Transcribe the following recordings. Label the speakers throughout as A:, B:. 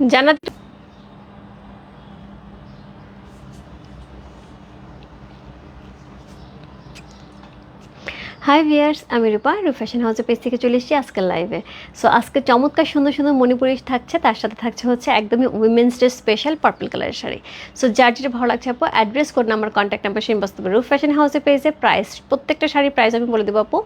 A: জানাতে high viewers আমি রূপা রূপ ফ্যাশন হাউসের পেজ থেকে চলে এসেছি আজকের লাইভে সো আজকে চমৎকার সুন্দর সুন্দর মণিপুরি থাকছে, তার সাথে থাকছে হচ্ছে একদমই উইমেন্স ডে স্পেশাল পার্পল কালারের শাড়ি। সো যার যেটা ভালো লাগছে আপু address code number contact number সেই বস্তু রূপ ফ্যাশন হাউসের পেজে প্রাইস প্রত্যেকটা শাড়ির প্রাইস আমি বলে দেবো আপু।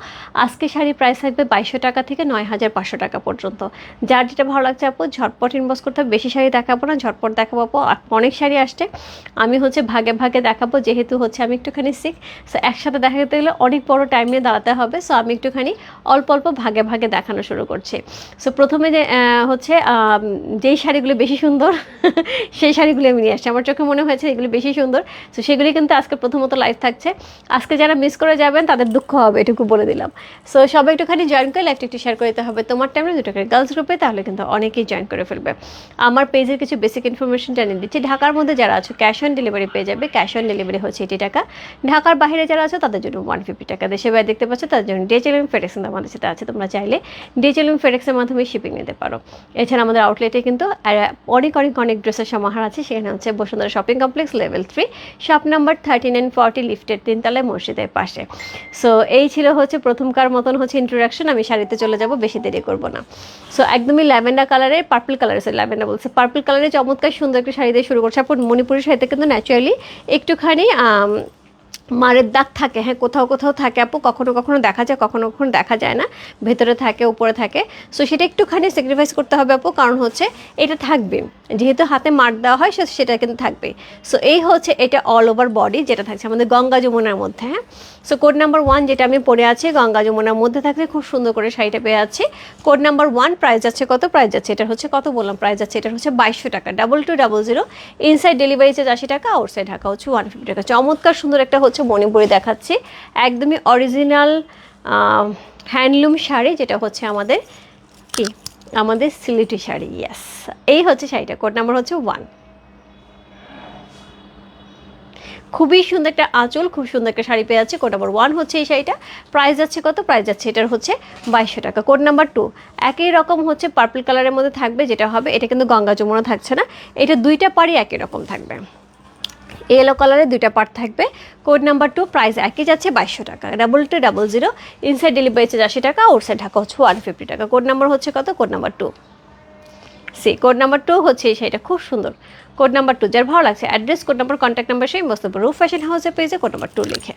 A: আজকে শাড়ির প্রাইস থাকবে বাইশশো টাকা থেকে নয় হাজার পাঁচশো টাকা পর্যন্ত। যার যেটা ভালো লাগছে আপু, ঝটপট ইনবক্স করতে হবে, বেশি শাড়ি দেখাবো না, ঝটপট দেখাবো আপু অনেক শাড়ি আসছে। আমি হচ্ছে ভাগে ভাগে দেখাবো, যেহেতু হচ্ছে আমি একটুখানি শিখ সো একসাথে দেখাতে গেলে অনেক বড় টাইম নিয়ে দাঁড়াতে হবে। সো আমি একটুখানি অল্প অল্প ভাগে ভাগে দেখানো শুরু করছি। সো প্রথমে যে হচ্ছে যেই শাড়িগুলো বেশি সুন্দর, সেই শাড়িগুলো আমি নিয়ে আসছি। আমার চোখে মনে হয়েছে এগুলো বেশি সুন্দর। সো সেগুলি কিন্তু আজকে প্রথমত লাইভ থাকছে। আজকে যারা মিস করে যাবেন, তাদের দুঃখ হবে, এটুকু বলে দিলাম। সো সবাই একটুখানি জয়েন করে লাইভটা একটু শেয়ার করে দিতে হবে। তোমার টাইমে দুটো করে গার্লস গ্রুপে তাহলে কিন্তু অনেকেই জয়েন করে ফেলবে। আমার পেজের কিছু বেসিক ইনফরমেশন জানিয়ে দিচ্ছি। ঢাকার মধ্যে যারা আছো ক্যাশ অন ডেলিভারি পেয়ে যাবে। ক্যাশ অন ডেলিভারি হচ্ছে এটি টাকা। ঢাকার বাইরে যারা আছে, তাদের জন্য ওয়ান ফিফটি টাকা। দেশে বাইরে দেখতে পাচ্ছ, তার জন্য ডিএচএল এবং ফেডেক্স আমাদের সাথে আছে। তোমরা চাইলে ডিএচএল এবং ফেডেক্সের মাধ্যমে শিপিং নিতে পারো। এছাড়া আমাদের আউটলেটে কিন্তু অনেক অনেক অনেক ড্রেসের সমাহার আছে। সেখানে হচ্ছে Bashundhara shopping complex level three shop number thirty nine forty লিফটের তিনতলায় মসজিদের পাশে। সো এই ছিল হচ্ছে প্রথমকার মতন হচ্ছে ইন্ট্রোডাকশন আমি শাড়িতে চলে যাব, বেশি দেরি করব না। সো একদমই ল্যাভেন্ডার কালারের পার্পল কালারের সরি ল্যাভেন্ডার বলছে। পার্পল কালারের চমৎকার সুন্দর একটা শাড়ি দিয়ে শুরু করছে। আপন মণিপুরের শাড়িতে কিন্তু ন্যাচুরালি একটুখানি মারের দাগ থাকে হ্যাঁ কোথাও কোথাও থাকে আপু, কখনো কখনো দেখা যায়, কখনো কখনো দেখা যায় না, ভেতরে থাকে, উপরে থাকে। সো সেটা একটুখানি স্যাক্রিফাইস করতে হবে আপু, কারণ হচ্ছে এটা থাকবে। যেহেতু হাতে মার দেওয়া হয় সেটা কিন্তু থাকবে। সো এই হচ্ছে এটা অল ওভার বডি যেটা থাকছে আমাদের গঙ্গা যমুনার মধ্যে হ্যাঁ? সো কোড নাম্বার ওয়ান যেটা আমি পরে আছি, গঙ্গা যমুনার মধ্যে থাকলে খুব সুন্দর করে শাড়িটা পেয়ে যাচ্ছি কোড নাম্বার ওয়ান প্রাইস যাচ্ছে কত? প্রাইস যাচ্ছে এটা হচ্ছে কত বললাম? প্রাইস যাচ্ছে এটা হচ্ছে বাইশশো টাকা। Double two double zero inside delivery charge আশি টাকা আউটসাইড ঢাকা হচ্ছে ওয়ান ফিফটি টাকা। চমৎকার সুন্দর একটা হচ্ছে মণিপুরি দেখাচ্ছি। একদমই অরিজিনাল হ্যান্ডলুম শাড়ি, যেটা হচ্ছে আমাদের কি? আমাদের সিলেটি শাড়ি ইয়াস এই হচ্ছে শাড়িটা কোড নাম্বার হচ্ছে ওয়ান খুবই সুন্দর একটা আঁচল, খুব সুন্দর একটা শাড়ি পেয়ে যাচ্ছে কোড নাম্বার ওয়ান হচ্ছে এই শাড়িটা। প্রাইস যাচ্ছে কত? প্রাইস যাচ্ছে, এটার হচ্ছে বাইশশো টাকা। কোড নাম্বার টু একই রকম হচ্ছে পার্পল কালারের মধ্যে থাকবে, যেটা হবে, এটা কিন্তু গঙ্গা যমুনা থাকছে না, এটা দুইটা পাড়ি একই রকম থাকবে। ইয়েলো কালারের দুইটা পার্ট থাকবে। কোড নাম্বার টু প্রাইস একই যাচ্ছে বাইশশো টাকা। Double two double zero inside delivery charge আশি টাকা আউটসাইড ঢাকা হচ্ছে ওয়ান ফিফটি টাকা। কোড নাম্বার হচ্ছে কত? Code number two C code number two হচ্ছে শাড়িটা, খুব সুন্দর। কোড নাম্বার টু যার ভালো লাগছে address code number contact number সেই বস্তু রুফ ফ্যাশন হাউসের পেয়েছে কোড নাম্বার টু লিখে।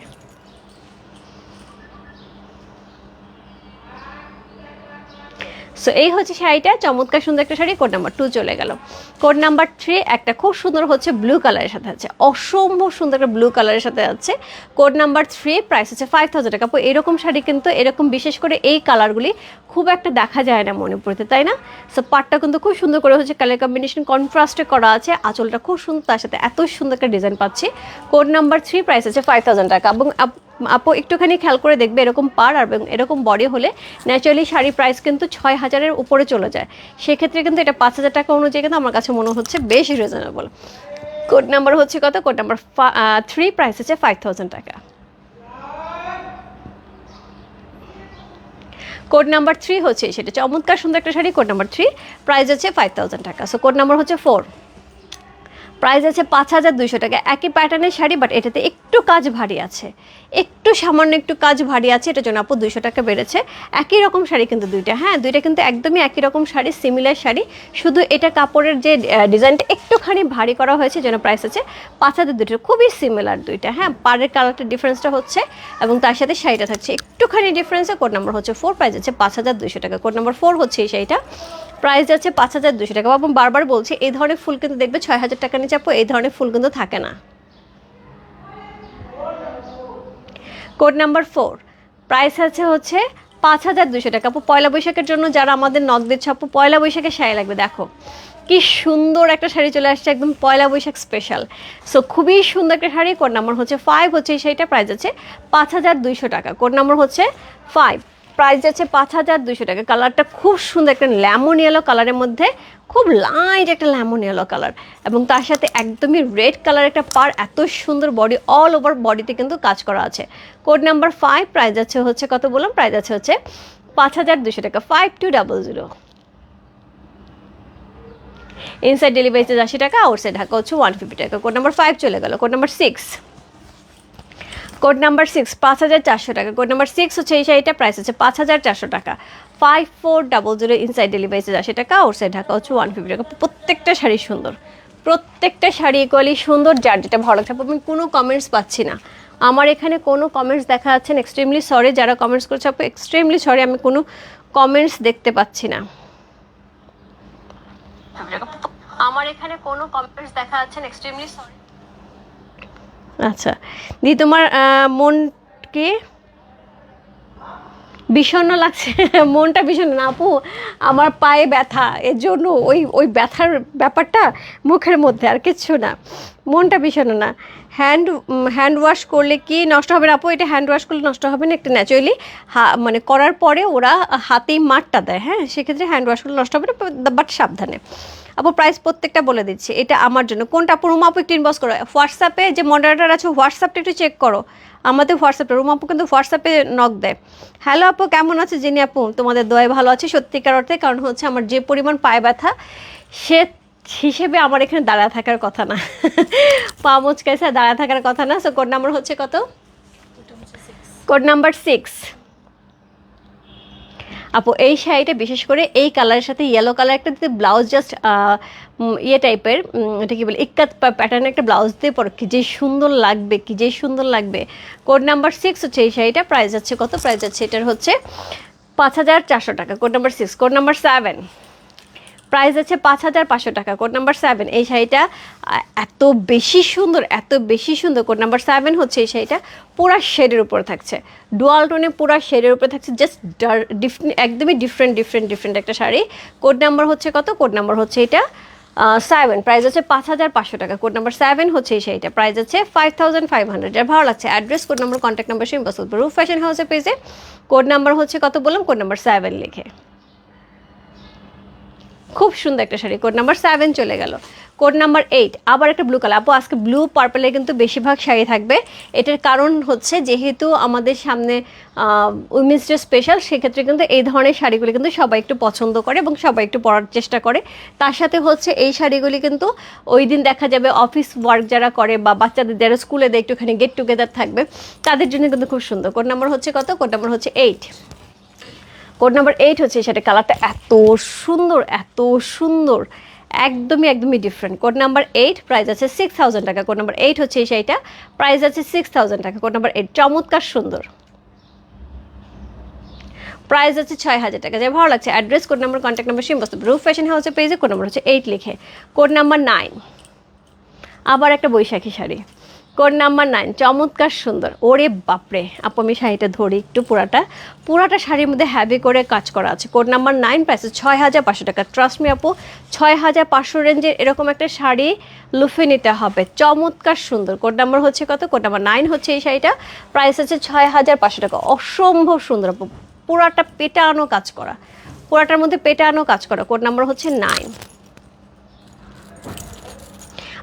A: সো এই হচ্ছে শাড়িটা, চমৎকার সুন্দর একটা শাড়ি কোড নাম্বার টু চলে গেল। কোড নাম্বার থ্রি একটা খুব সুন্দর হচ্ছে ব্লু কালারের সাথে আছে। অসম্ভব সুন্দর একটা ব্লু কালারের সাথে আছে। কোড নাম্বার থ্রি প্রাইস হচ্ছে ফাইভ থাউজেন্ড টাকা। এরকম শাড়ি কিন্তু, এরকম বিশেষ করে এই কালারগুলি খুব একটা দেখা যায় না মণিপুরিতে, তাই না? সো পাটটা কিন্তু খুব সুন্দর করে হচ্ছে কালার কম্বিনেশন কন্ট্রাস্টে করা আছে। আঁচলটা খুব সুন্দর, তার সাথে এত সুন্দর একটা ডিজাইন পাচ্ছি। কোড নাম্বার থ্রি প্রাইস হচ্ছে ফাইভ থাউজেন্ড টাকা। এবং আপ- একটুখানি খেয়াল করে দেখবে এরকম পার আর এরকম বডি হলে ন্যাচারালি শাড়ি প্রাইস কিন্তু ছয় হাজারের উপরে চলে যায়। সেক্ষেত্রে কিন্তু এটা পাঁচ হাজার টাকা অনুযায়ী কিন্তু আমার কাছে মনে হচ্ছে বেশ রিজনেবল কোড নাম্বার হচ্ছে কত? কোড নাম্বার থ্রি প্রাইস হচ্ছে ফাইভ থাউজেন্ড টাকা। কোড নাম্বার থ্রি হচ্ছে, সেটা চমৎকার সুন্দর একটা sari. Code number three price হচ্ছে ফাইভ থাউজেন্ড টাকা। সো কোড নাম্বার হচ্ছে ফোর প্রাইস আছে পাঁচ হাজার দুইশো টাকা। একই প্যাটার্নের শাড়ি বাট এটাতে একটু কাজ ভারী আছে। একটু সামান্য একটু কাজ ভারী আছে, এটার জন্য আপু দুইশো টাকা বেড়েছে। একই রকম শাড়ি কিন্তু দুইটা। হ্যাঁ দুইটা কিন্তু একদমই একই রকম শাড়ি সিমিলার শাড়ি। শুধু এটা কাপড়ের যে ডিজাইনটা একটুখানি ভারী করা হয়েছে, যেন প্রাইস আছে পাঁচ হাজার দুটো খুবই সিমিলার দুইটা। হ্যাঁ পাড়ের কালারটা ডিফারেন্সটা হচ্ছে, এবং তার সাথে শাড়িটা থাকছে। একটুখানি ডিফারেন্সে কোড নাম্বার হচ্ছে ফোর প্রাইস আছে পাঁচ হাজার দুইশো টাকা। কোড নাম্বার ফোর হচ্ছে এই শাড়িটা। প্রাইস যাচ্ছে পাঁচ হাজার দুশো টাকা। এবং বারবার বলছি, এই ধরনের ফুল কিন্তু দেখবে ছয় হাজার টাকা নিচে আপু, এই ধরনের ফুল কিন্তু থাকে না। কোড নাম্বার ফোর, প্রাইস আছে হচ্ছে পাঁচ হাজার দুশো টাকা। আপু, পয়লা বৈশাখের জন্য যারা আমাদের নখ দিচ্ছে আপু, পয়লা বৈশাখের শাড়ি লাগবে, দেখো। কি সুন্দর একটা শাড়ি চলে আসছে, একদম পয়লা বৈশাখ স্পেশাল সো খুবই সুন্দর একটা শাড়ি, কোড নাম্বার হচ্ছে ফাইভ হচ্ছে এই শাড়িটা প্রাইস আছে পাঁচ হাজার দুইশো টাকা। কোড নাম্বার হচ্ছে ফাইভ প্রাইস যাচ্ছে পাঁচ হাজার দুশো টাকা। কালারটা খুব সুন্দর একটা লেমন ইয়েলো কালারের মধ্যে, খুব লাইট একটা লেমন ইয়েলো কালার এবং তার সাথে একদমই রেড কালার একটা পার এত সুন্দর বডি অল ওভার বডিতে কিন্তু কাজ করা আছে। কোড নাম্বার ফাইভ প্রাইস যাচ্ছে হচ্ছে কত বললাম? প্রাইস যাচ্ছে হচ্ছে পাঁচ হাজার দুশো টাকা five two double zero inside delivery charge আশি টাকা আউটসাইড ঢাকা হচ্ছে ওয়ান ফিফটি টাকা। কোড নাম্বার ফাইভ চলে গেল। Code number six code number six পাঁচ হাজার চারশো টাকা। কোড নাম্বার সিক্স হচ্ছে এই শাড়িটা প্রাইস হচ্ছে পাঁচ হাজার চারশো টাকা। Five four double zero inside delivery charge আশি টাকা আউটসাইড ঢাকা হচ্ছে ওয়ান ফিফটি টাকা। প্রত্যেকটা শাড়ি সুন্দর, প্রত্যেকটা শাড়ি ইকুয়ালি সুন্দর, যার যেটা ভালো লাগছে। আমি কোনো কমেন্টস পাচ্ছি না। আমার এখানে কোনো কমেন্টস দেখা যাচ্ছে এক্সট্রিমলি সরি যারা কমেন্টস করছে, আপু এক্সট্রিমলি সরি আমি কোনো কমেন্টস দেখতে পাচ্ছি না। আমার এখানে কোনো কমেন্টস দেখা যাচ্ছে এক্সট্রিমলি সরি আচ্ছা। দি তোমার আহ, মন কি বিষণ্ণ লাগছে। মনটা বিষণ্ণ। না আপু আমার পায়ে ব্যথা। এর জন্য ওই ওই ব্যথার ব্যাপারটা মুখের মধ্যে আর কিচ্ছু না। মনটা বিষণ্ণ না। হ্যান্ড হ্যান্ড ওয়াশ করলে কি নষ্ট হবে না? আপু এটা হ্যান্ড ওয়াশ করলে নষ্ট হবে না একটা ন্যাচুরালি মানে করার পরে ওরা হাতেই মাঠটা দেয় হ্যাঁ? সেক্ষেত্রে হ্যান্ড ওয়াশ করলে নষ্ট হবে না বাট সাবধানে। আপু প্রাইস প্রত্যেকটা বলে দিচ্ছি এটা আমার জন্য। কোনটা আপু রুম আপু একটু ইনবক্স করো। হোয়াটসঅ্যাপে যে মডারেটার আছে হোয়াটসঅ্যাপটা একটু চেক করো। আমাদের হোয়াটসঅ্যাপে রুম আপু কিন্তু হোয়াটসঅ্যাপে নক দেয়। হ্যালো আপু কেমন আছে জিনি আপু? তোমাদের দয়ে ভালো আছে সত্যিকার অর্থে কারণ হচ্ছে আমার যে পরিমাণ পায়ে ব্যথা সে হিসেবে আমার এখানে দাঁড়া থাকার কথা না। পা মুচকাইছে দাঁড়া থাকার কথা না। সো কোড নাম্বার হচ্ছে কত? কোড নাম্বার সিক্স আপু, এই শাড়িটা বিশেষ করে এই কালারের সাথে ইয়েলো কালার একটা দিতে ব্লাউজ জাস্ট ইয়ে টাইপের এটা কি বলে ইকাত প্যাটার্নের একটা ব্লাউজ দিয়ে পর। কি যে সুন্দর লাগবে, কি যে সুন্দর লাগবে। কোড নাম্বার সিক্স হচ্ছে এই শাড়িটা প্রাইস যাচ্ছে কত? প্রাইস যাচ্ছে এটার হচ্ছে পাঁচ হাজার চারশো টাকা। Code number six code number seven price আছে পাঁচ হাজার পাঁচশো টাকা। কোড নাম্বার সেভেন এই শাড়িটা এত বেশি সুন্দর, এত বেশি সুন্দর। কোড নাম্বার সেভেন হচ্ছে এই শাড়িটা, পুরা শেডের উপর থাকছে। ডুয়াল টোনে পুরা শেডের উপরে থাকছে জাস্ট একদমই ডিফারেন্ট ডিফারেন্ট ডিফারেন্ট একটা শাড়ি। কোড নাম্বার হচ্ছে কত? কোড নাম্বার হচ্ছে এটা সেভেন প্রাইস আছে পাঁচ হাজার পাঁচশো টাকা। কোড নাম্বার সেভেন হচ্ছে এই শাড়িটা প্রাইস আছে ফাইভ থাউজেন্ড ফাইভ হান্ড্রেড যার ভালো লাগছে address code number contact number, সেই বসত রুফ ফ্যাশন হাউসের পেজে কোড নাম্বার হচ্ছে কত বললাম? কোড নাম্বার সেভেন লিখে। খুব সুন্দর একটা শাড়ি। কোড নাম্বার সেভেন চলে গেল। কোড নাম্বার এইট আবার একটা ব্লু কালার আপু, আজকে ব্লু পার্পেলে কিন্তু বেশিরভাগ শাড়ি থাকবে। এটার কারণ হচ্ছে যেহেতু আমাদের সামনে উইমেন্স ডে স্পেশাল সেক্ষেত্রে কিন্তু এই ধরনের শাড়িগুলি কিন্তু সবাই একটু পছন্দ করে এবং সবাই একটু পরার চেষ্টা করে। তার সাথে হচ্ছে এই শাড়িগুলি কিন্তু ওই দিন দেখা যাবে অফিস ওয়ার্ক যারা করে বা বাচ্চাদের যারা স্কুলে দেয় একটুখানি গেট টুগেদার থাকবে, তাদের জন্য কিন্তু খুব সুন্দর। কোড নাম্বার হচ্ছে কত? কোড নাম্বার হচ্ছে এইট কোড নাম্বার এইট হচ্ছে সেটা কালারটা এত সুন্দর এত সুন্দর, একদমই একদমই different code number eight price আছে সিক্স থাউজেন্ড টাকা। কোড নাম্বার এইট হচ্ছে সেইটা প্রাইস আছে সিক্স থাউজেন্ড টাকা। কোড নাম্বার এইট চমৎকার সুন্দর। প্রাইস আছে ছয় হাজার টাকা। যা ভালো লাগছে। Address code number contact number সিম বস্তু। রুফ ফ্যাশন হাউসের পেজে কোড নাম্বার হচ্ছে এইট লিখে। কোড নাম্বার নাইন আবার একটা বৈশাখী শাড়ি। কোড নাম্বার নাইন চমৎকার সুন্দর। ওরে বাপরে, আপু, আমি শাড়িটা ধরি একটু পুরাটা। পুরাটা শাড়ির মধ্যে হ্যাভি করে কাজ করা আছে। কোড নাম্বার নাইন প্রাইস ছয় হাজার পাঁচশো টাকা। ট্রাস্ট মি আপু ছয় হাজার পাঁচশো রেঞ্জের এরকম একটা শাড়ি লুফে নিতে হবে। চমৎকার সুন্দর। কোড নাম্বার হচ্ছে কত? কোড নাম্বার নাইন হচ্ছে এই শাড়িটা। প্রাইস আছে ছয় হাজার পাঁচশো টাকা। অসম্ভব সুন্দর, আপু। পুরাটা পেটানো কাজ করা। পুরাটার মধ্যে পেটানো কাজ করা। কোড নাম্বার হচ্ছে নাইন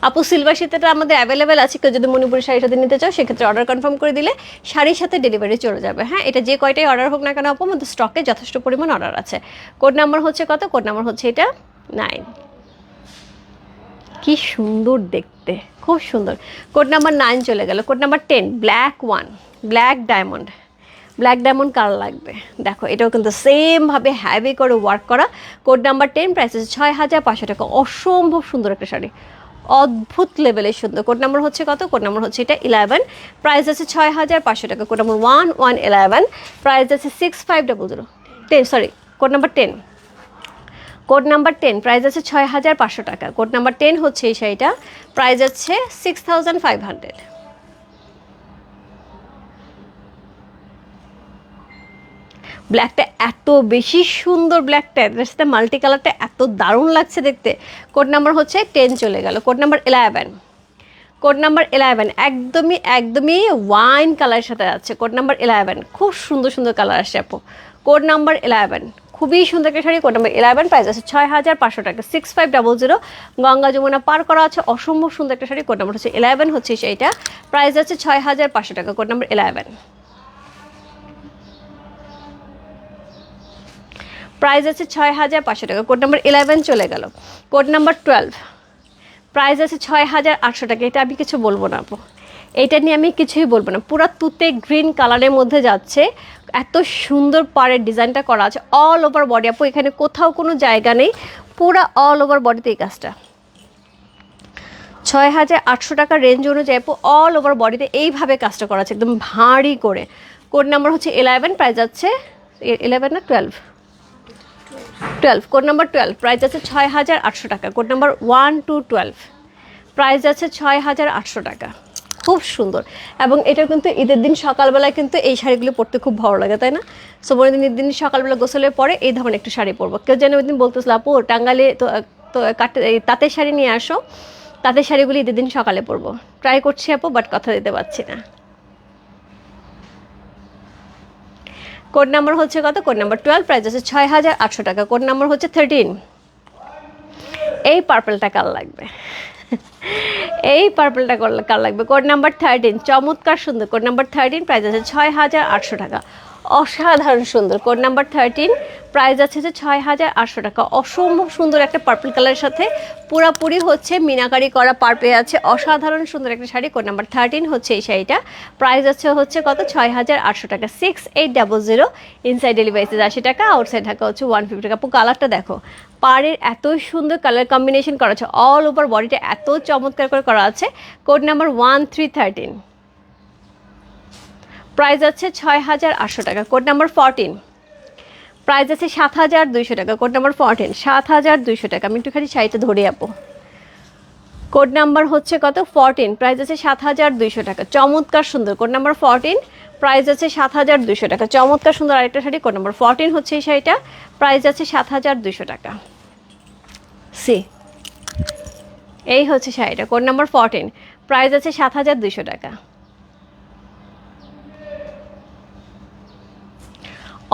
A: আপু সিলভার শীতেটা আমাদের অ্যাভেলেবেল আছে, কেউ যদি মণিপুরি শাড়ির সাথে নিতে চাও, সেক্ষেত্রে অর্ডার কনফার্ম করে দিলে শাড়ির সাথে ডেলিভারি চলে যাবে। হ্যাঁ এটা যে কয়টাই অর্ডার হোক না কেন আপু, আমাদের স্টকে যথেষ্ট পরিমাণ অর্ডার আছে। কোড নাম্বার হচ্ছে কত? কোড নাম্বার হচ্ছে এটা নাইন কি সুন্দর দেখতে, খুব সুন্দর। কোড নাম্বার নাইন চলে গেল। Code number ten black one black diamond black diamond colour লাগবে? দেখো, এটাও কিন্তু সেমভাবে হ্যাভি করে ওয়ার্ক করা। কোড নাম্বার টেন প্রাইস আছে ছয় হাজার পাঁচশো টাকা। অসম্ভব সুন্দর একটা শাড়ি। অদ্ভুত লেভেলের সুন্দর। কোড নাম্বার হচ্ছে কত? কোড নাম্বার হচ্ছে এটা ইলেভেন প্রাইস আছে ছয় হাজার পাঁচশো টাকা। Code number one one eleven price আছে six five double zero ten sorry code number ten code number ten price আছে ছয় হাজার পাঁচশো টাকা। কোড নাম্বার টেন হচ্ছে এই শাড়িটা। প্রাইস আছে সিক্স থাউজেন্ড ফাইভ হান্ড্রেড ব্ল্যাকটা এত বেশি সুন্দর ব্ল্যাকটা এটার সাথে মাল্টি কালারটা এত দারুণ লাগছে দেখতে। কোড নাম্বার হচ্ছে টেন চলে গেল। Code number eleven code number eleven একদমই একদমই ওয়াইন কালারের সাথে আছে। কোড নাম্বার ইলেভেন খুব সুন্দর সুন্দর কালার আসছে আপু। কোড নাম্বার ইলেভেন খুবই সুন্দর একটা sari. Code number eleven price আছে ছয় হাজার পাঁচশো টাকা। Six five double zero Ganga Jamuna পার করা আছে। অসম্ভব সুন্দর একটা শাড়ি। কোড নাম্বার হচ্ছে ইলেভেন হচ্ছে সেইটা। প্রাইস আছে ছয় হাজার পাঁচশো টাকা। কোড নাম্বার ইলেভেন প্রাইস আছে ছয় হাজার পাঁচশো টাকা। কোড নাম্বার ইলেভেন চলে গেল। কোড নাম্বার টুয়েলভ প্রাইস আছে ছয় হাজার আটশো টাকা। এটা আমি কিছু বলব না আপু। এটা নিয়ে আমি কিছুই বলব না। পুরো তুতে গ্রিন কালারের মধ্যে যাচ্ছে। এত সুন্দর পাড়ের ডিজাইনটা করা আছে। অল ওভার বডি আপু, এখানে কোথাও কোনো জায়গা নেই। পুরো অল ওভার বডিতে এই কাজটা। ছয় হাজার আটশো টাকা রেঞ্জ অনুযায়ী আপু অল ওভার বডিতে এইভাবে কাজটা করা আছে। একদম ভারী করে। কোড নাম্বার হচ্ছে ইলেভেন প্রাইস আছে ইলেভেন না twelve twelve code number twelve price আছে ছয় হাজার আটশো টাকা। Code number one two twelve price আছে ছয় হাজার আটশো টাকা। খুব সুন্দর। এবং এটা কিন্তু ঈদের দিন সকালবেলায় কিন্তু এই শাড়িগুলো পরতে খুব ভালো লাগে, তাই না? সো মনে দিন দিন সকালবেলা গোসলের পরে এই ধরনের একটু শাড়ি পরবো। কেউ যেন ওই দিন বলতেছিল, আপু টাঙ্গালে তো তো কাটে তাঁতের শাড়ি নিয়ে আসো। তাঁতের শাড়িগুলি ঈদের দিন সকালে পরবো। ট্রাই করছি আপু বাট কথা দিতে পারছি না। কোড নাম্বার হচ্ছে কত? কোড নাম্বার টুয়েলভ প্রাইস আছে ছয় হাজার আটশো টাকা। কোড নাম্বার হচ্ছে থার্টিন এই পার্পলটা কাল লাগবে? এই পার্পলটা কাল লাগবে? কোড নাম্বার থার্টিন চমৎকার সুন্দর। কোড নাম্বার থার্টিন প্রাইস আছে ছয় হাজার আটশো টাকা। অসাধারণ সুন্দর। কোড নাম্বার থার্টিন প্রাইস আছে যে ছয় হাজার আটশো টাকা। অসম্ভব সুন্দর একটা পার্পল কালারের সাথে পুরাপুরি হচ্ছে মিনাকারি করা পার্পে আছে। অসাধারণ সুন্দর একটা শাড়ি। কোড নাম্বার থার্টিন হচ্ছে এই শাড়িটা। প্রাইস আছে হচ্ছে কত? ছয় হাজার আটশো টাকা। Six eight double zero inside ডেলিভারিসে আশি টাকা আউটসাইড ঢাকা হচ্ছে ওয়ান ফিফটি টাকা। আপু কালারটা দেখো। পাড়ের এত সুন্দর কালার কম্বিনেশন করা আছে। অল ওভার বডিটা এত চমৎকার করে করা আছে। Code number one three thirteen price আছে ছয় হাজার আটশো টাকা। কোড নাম্বার ফরটিন প্রাইস আছে সাত হাজার দুইশো টাকা। কোড নাম্বার ফরটিন সাত হাজার দুইশো টাকা। আমি একটুখানি শাড়িটা ধরে যাব কোড নাম্বার হচ্ছে কত? ফরটিন প্রাইস আছে সাত হাজার দুইশো টাকা। চমৎকার সুন্দর। কোড নাম্বার ফরটিন প্রাইস আছে সাত হাজার দুইশো টাকা। চমৎকার সুন্দর আরেকটা শাড়ি। কোড নাম্বার ফরটিন হচ্ছে এই শাড়িটা। প্রাইস আছে সাত হাজার দুইশো টাকা। সি এই হচ্ছে শাড়িটা। কোড নাম্বার ফরটিন প্রাইস আছে সাত হাজার দুইশো টাকা।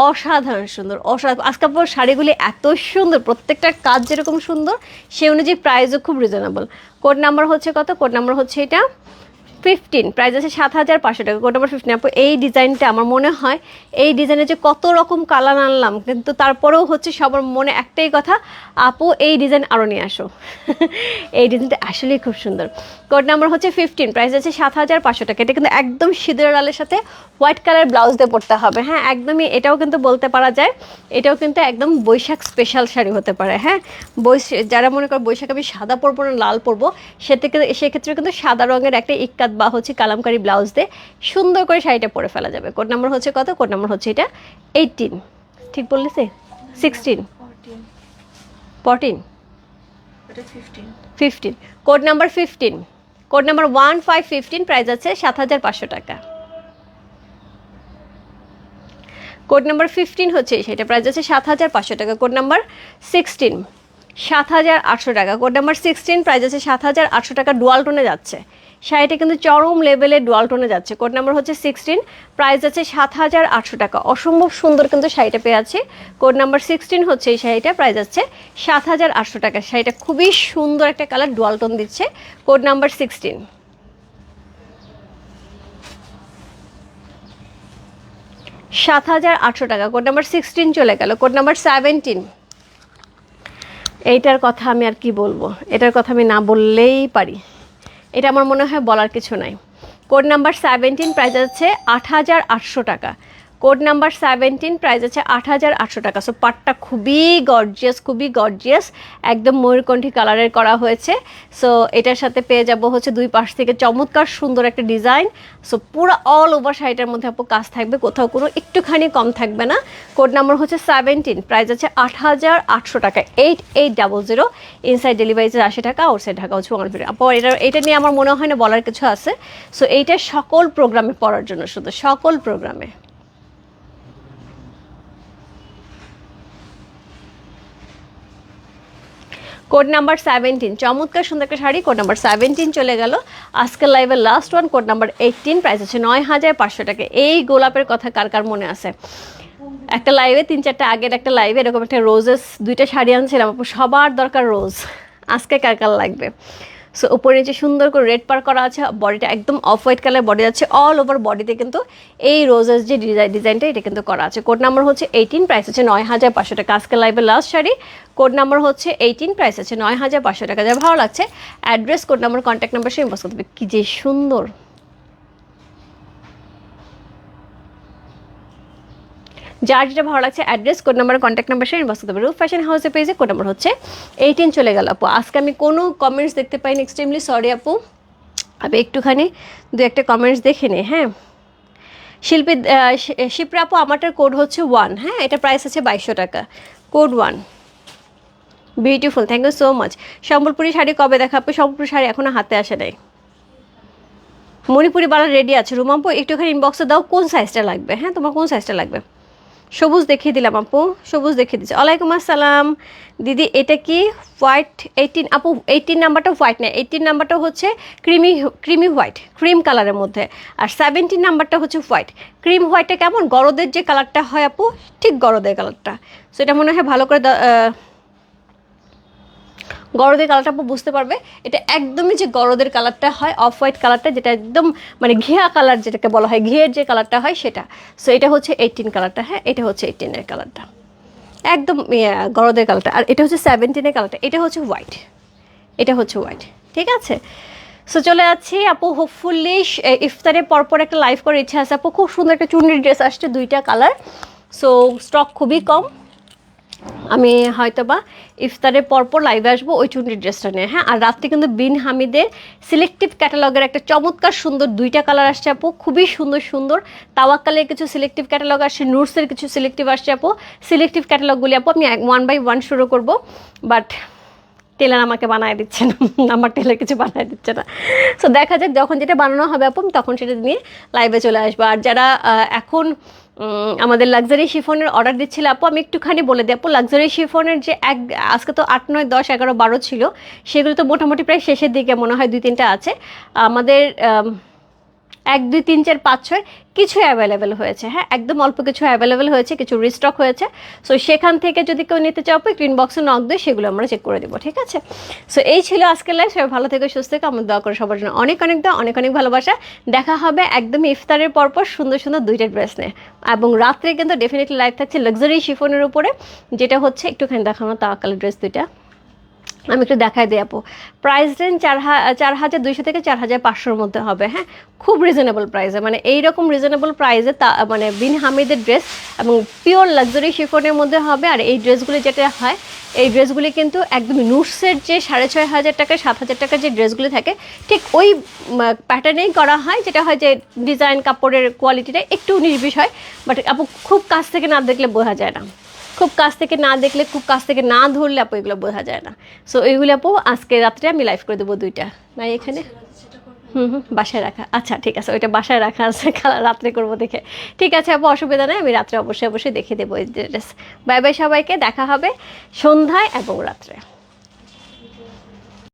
A: অসাধারণ সুন্দর অসাধারণ আজকে আপনার শাড়িগুলি এত সুন্দর, প্রত্যেকটার কাজ যেরকম সুন্দর, সে অনুযায়ী প্রাইসও খুব রিজনেবল কোড নাম্বার হচ্ছে কত? কোড নাম্বার হচ্ছে এটা ফিফটিন প্রাইস আছে সাত হাজার পাঁচশো টাকা। কোড নাম্বার ফিফটিন আপু, এই ডিজাইনটা আমার মনে হয়, এই ডিজাইনে যে কত রকম কালার আনলাম, কিন্তু তারপরেও হচ্ছে সবার মনে একটাই কথা, আপু, এই ডিজাইন আরও নিয়ে আসো। এই ডিজাইনটা আসলেই খুব সুন্দর। কোড নাম্বার হচ্ছে ফিফটিন প্রাইস আছে সাত হাজার পাঁচশো টাকা। এটা কিন্তু একদম সিঁদুর ডালের সাথে হোয়াইট কালার ব্লাউজ দিয়ে পরতে হবে। হ্যাঁ একদমই এটাও কিন্তু বলতে পারা যায়। এটাও কিন্তু একদম বৈশাখ স্পেশাল শাড়ি হতে পারে। হ্যাঁ বৈশ, যারা মনে করে বৈশাখ আমি সাদা পরবো না, লাল পরবো সে থেকে সেক্ষেত্রে কিন্তু সাদা রঙের একটা ইক্কাত বা হচ্ছে কালামকারি ব্লাউজ দিয়ে সুন্দর করে শাড়িটা পরে ফেলা যাবে। কোড নাম্বার হচ্ছে কত? কোড নাম্বার হচ্ছে এটা এইটিন ঠিক বললি সে sixteen
B: fourteen fifteen
A: code number fifteen code number one five fifteen price আছে সাত হাজার পাঁচশো টাকা। কোড নাম্বার ফিফটিন হচ্ছে সেটা প্রাইস আছে সাত হাজার পাঁচশো টাকা। কোড নাম্বার সিক্সটিন সাত হাজার আটশো টাকা। কোড নাম্বার সিক্সটিন প্রাইস আছে সাত হাজার আটশো টাকা। ডুয়াল টোনে যাচ্ছে। শাড়িটা কিন্তু চরম লেভেলে ডুয়াল টোনে যাচ্ছে। কোড নাম্বার হচ্ছে সিক্সটিন প্রাইস আছে সাত হাজার আটশো টাকা। অসম্ভব সুন্দর কিন্তু শাড়িটা পেয়ে আছে কোড নাম্বার সিক্সটিন হচ্ছে এই শাড়িটা প্রাইস আছে সাত হাজার আটশো টাকা। শাড়িটা খুবই সুন্দর একটা কালার ডুয়াল টোন দিচ্ছে। কোড নাম্বার সিক্সটিন সাত হাজার আটশো টাকা। কোড নাম্বার সিক্সটিন চলে গেল। কোড নাম্বার সেভেন্টিন এইটার কথা আমি আর কি বলব? এটার কথা আমি না বললেই পারি। এটা আমার মনে হয় বলার কিছু নাই। কোড নাম্বার সেভেন্টিন প্রাইস আছে আট হাজার আটশো টাকা। কোড নাম্বার সেভেন্টিন প্রাইস আছে আট হাজার আটশো টাকা। সো পাটটা খুবই গর্জিয়াস খুবই গর্জিয়াস একদম ময়ূরকণ্ঠী কালারের করা হয়েছে। সো এটার সাথে পেয়ে যাব হচ্ছে দুই পাশ থেকে চমৎকার সুন্দর একটা ডিজাইন সো পুরো অল ওভার শাড়িটার মধ্যে আপু কাজ থাকবে। কোথাও কোনো একটুখানি কম থাকবে না। কোড নাম্বার হচ্ছে সেভেন্টিন প্রাইস আছে আট হাজার আটশো টাকা। Eight eight double zero inside ডেলিভারিতে আশি টাকা আউটসাইড ঢাকা হচ্ছে ওয়ান ফিফটি আপু, এটা এটা নিয়ে আমার মনে হয় না বলার কিছু আছে। সো এইটা সকল প্রোগ্রামে পড়ার জন্য শুধু, সকল প্রোগ্রামে কোড নাম্বার সেভেন্টিন চমৎকার, সুন্দর একটা শাড়ি কোড নাম্বার সেভেন্টিন চলে গেল। আজকের লাইভের last one code number eighteen price আছে নয় হাজার পাঁচশো টাকা। এই গোলাপের কথা কার কার মনে আছে? একটা লাইভে তিন চারটা আগের একটা লাইভে এরকম একটা রোজেস দুইটা শাড়ি আনছিলাম, সবার দরকার রোজ আজকে কার কার লাগবে? সো উপরে যে সুন্দর করে রেড পার করা আছে বডিটা একদম অফ হোয়াইট কালার বডি আছে অল ওভার বডিতে কিন্তু এই রোজের যে ডিজাইন ডিজাইনটা এটা কিন্তু করা আছে। কোড নাম্বার হচ্ছে এইটিন প্রাইস আছে নয় হাজার পাঁচশো টাকা। আজকে লাইভের লাস্ট শাড়ি। কোড নাম্বার হচ্ছে এইটিন প্রাইস আছে নয় হাজার পাঁচশো টাকা। যা ভালো লাগছে address code number contact number সে ইনবক্স করতে হবে কি যে সুন্দর। যার যেটা ভালো লাগছে address code number contact number সে ইনবক্স করতে রূপ ফ্যাশন হাউসের পেজে কোড নাম্বার হচ্ছে এইটিন চলে গেল আপু। আজকে আমি কোনো কমেন্টস দেখতে পাইনি এক্সট্রিমলি সরি আপু। আমি একটুখানি দু একটা কমেন্টস দেখে নিই হ্যাঁ? শিল্পী শিপ্রা আপু, আমারটার কোড হচ্ছে ওয়ান হ্যাঁ? এটা প্রাইস আছে বাইশশো টাকা। Code one beautiful thank you so much Sambalpuri sari কবে দেখাবে সম্বলপুরি শাড়ি এখনও হাতে আসে নাই। মণিপুরি বালা রেডি আছে। রুমাম্পু, একটুখানি ইনবক্সে দাও, কোন সাইজটা লাগবে? হ্যাঁ তোমার কোন সাইজটা লাগবে? সবুজ দেখিয়ে দিলাম, আপু। সবুজ দেখিয়ে দিচ্ছি। ওয়ালাইকুম আসসালাম। দিদি, এটা কি হোয়াইট এইটিন? আপু, এইটিন নাম্বারটা হোয়াইট না, এইটিন নাম্বারটা হচ্ছে ক্রিমি ক্রিমি হোয়াইট, ক্রিম কালারের মধ্যে। আর সেভেন্টিন নাম্বারটা হচ্ছে হোয়াইট। ক্রিম হোয়াইটটা কেমন? গরদের যে কালারটা হয়, আপু, ঠিক গরদের কালারটা। সো এটা মনে হয় ভালো করে গরদের কালারটা আপু বুঝতে পারবে। এটা একদমই যে গরদের কালারটা হয় অফ হোয়াইট কালারটা যেটা একদম মানে ঘিয়া কালার যেটাকে বলা হয়, ঘিয়ের যে কালারটা হয় সেটা। সো এটা হচ্ছে এইটিন কালারটা হ্যাঁ এটা হচ্ছে এইটিনের কালারটা একদম গরদের কালারটা আর এটা হচ্ছে সেভেন্টিনের কালারটা এটা হচ্ছে হোয়াইট এটা হচ্ছে হোয়াইট ঠিক আছে? সো চলে যাচ্ছি, আপু হোপফুলি ইফতারের পরপর একটা লাইভ করার ইচ্ছা আছে। আপু, খুব সুন্দর একটা চুনরির ড্রেস আসছে, দুইটা কালার সো স্টক খুবই কম। আমি হয়তো বা ইফতারের পরপর লাইভে আসব ওই চুনরির ড্রেসটা নিয়ে। হ্যাঁ আর রাত্রে কিন্তু বিন হামিদের সিলেক্টিভ ক্যাটালগের একটা চমৎকার সুন্দর দুইটা কালার আসছে আপু, খুবই সুন্দর সুন্দর। তাওয়াক্কালের কিছু সিলেক্টিভ ক্যাটালগ আসছে নুটসের কিছু সিলেক্টিভ আসছে আপু। সিলেক্টিভ ক্যাটালগুলি আপু আমি ওয়ান বাই ওয়ান শুরু করব বাট টেলার আমাকে বানায় দিচ্ছে না, আমার টেলার কিছু বানায় দিচ্ছে না। সো দেখা যাক যখন যেটা বানানো হবে আপু তখন সেটা নিয়ে লাইভে চলে আসব। আর যারা এখন আমাদের লাক্সারি শিফনের অর্ডার দিচ্ছিল আপু আমি একটুখানি বলে দিই আপু লাক্সারি শিফনের যে এক আজকে তো আট নয় দশ এগারো বারো ছিল সেগুলো তো মোটামুটি প্রায় শেষের দিকে মনে হয় দুই তিনটা আছে। আমাদের আম, এক, দুই, তিন, চার, পাঁচ, ছয় কিছু অ্যাভেলেবেল হয়েছে। হ্যাঁ একদম অল্প কিছু অ্যাভেলেবেল হয়েছে, কিছু রিস্টক হয়েছে। সো সেখান থেকে যদি কেউ নিতে চাও গ্রিন বক্সে নক দিয়ে সেগুলো আমরা চেক করে দেবো, ঠিক আছে? সো এই ছিল আজকের লাইফ সবাই ভালো থেকে, সুস্থ থেকে। আমার দোয়া করে সবার জন্য অনেক অনেক দোয়া, অনেক অনেক ভালোবাসা। দেখা হবে একদম ইফতারের পরপর সুন্দর সুন্দর দুইটা ড্রেস নিয়ে। এবং রাত্রে কিন্তু ডেফিনেটলি লাইফ থাকছে লাক্সারি শিফনের উপরে, যেটা হচ্ছে একটুখানি দেখানো, তাওয়াক্কালের ড্রেস দুইটা। আমি একটু দেখাই দিই আপু। প্রাইস রেঞ্জ চার চার হাজার দুইশো থেকে চার হাজার পাঁচশোর মধ্যে হবে হ্যাঁ? খুব রিজনেবল প্রাইসে মানে এইরকম রিজনেবল প্রাইসে তা মানে বিন হামিদের ড্রেস এবং পিওর লাক্সারি শিফনের মধ্যে হবে। আর এই ড্রেসগুলি যেটা হয়, এই ড্রেসগুলি কিন্তু একদম নুটসের যে সাড়ে ছয় হাজার টাকা, সাত হাজার টাকার যে ড্রেসগুলি থাকে, ঠিক ওই প্যাটার্নেই করা হয়। যেটা হয় যে ডিজাইন কাপড়ের কোয়ালিটিটা একটু নির্বিষ হয় বাট আপু খুব কাছ থেকে না দেখলে বোঝা যায় না। খুব কাছ থেকে না দেখলে, খুব কাছ থেকে না ধরলে আপু এগুলো বোঝা যায় না। সো এইগুলো আপু আজকে রাত্রে আমি লাইভ করে দেবো দুইটা। নাই এখানে? হুম হুম, বাসায় রাখা। আচ্ছা ঠিক আছে, ওইটা বাসায় রাখা আছে, কাল- রাত্রে করব দেখে। ঠিক আছে আপু, অসুবিধা নেই, আমি রাত্রে অবশ্যই অবশ্যই দেখে দেবো এই ড্রেস বাই বাই সবাইকে, দেখা হবে সন্ধ্যায় এবং রাত্রে।